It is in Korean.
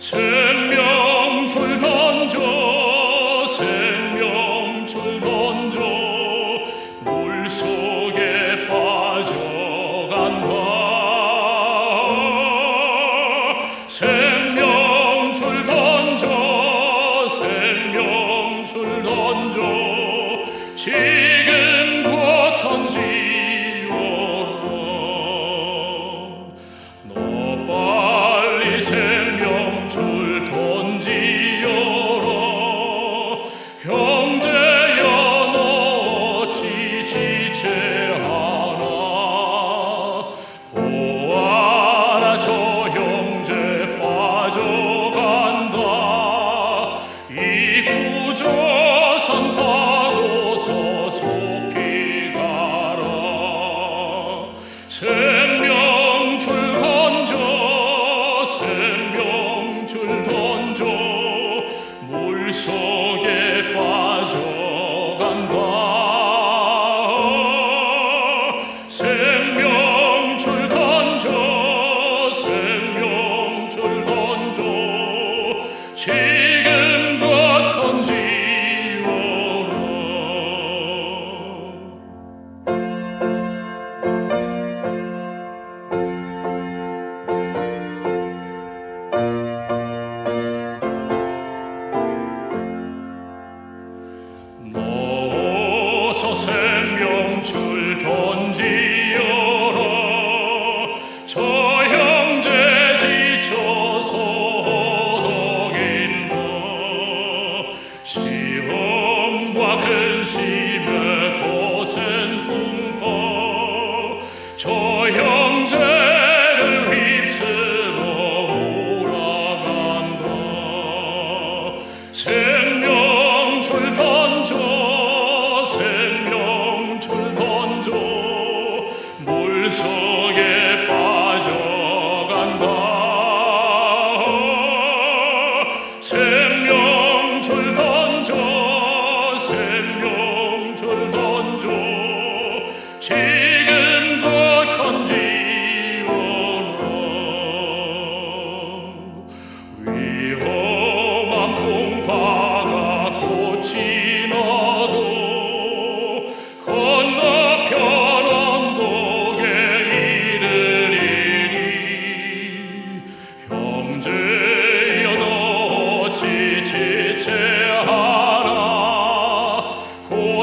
痴 지금 곧 건지오라 너 어서 생명 줄 시험과 근심의 고생 풍포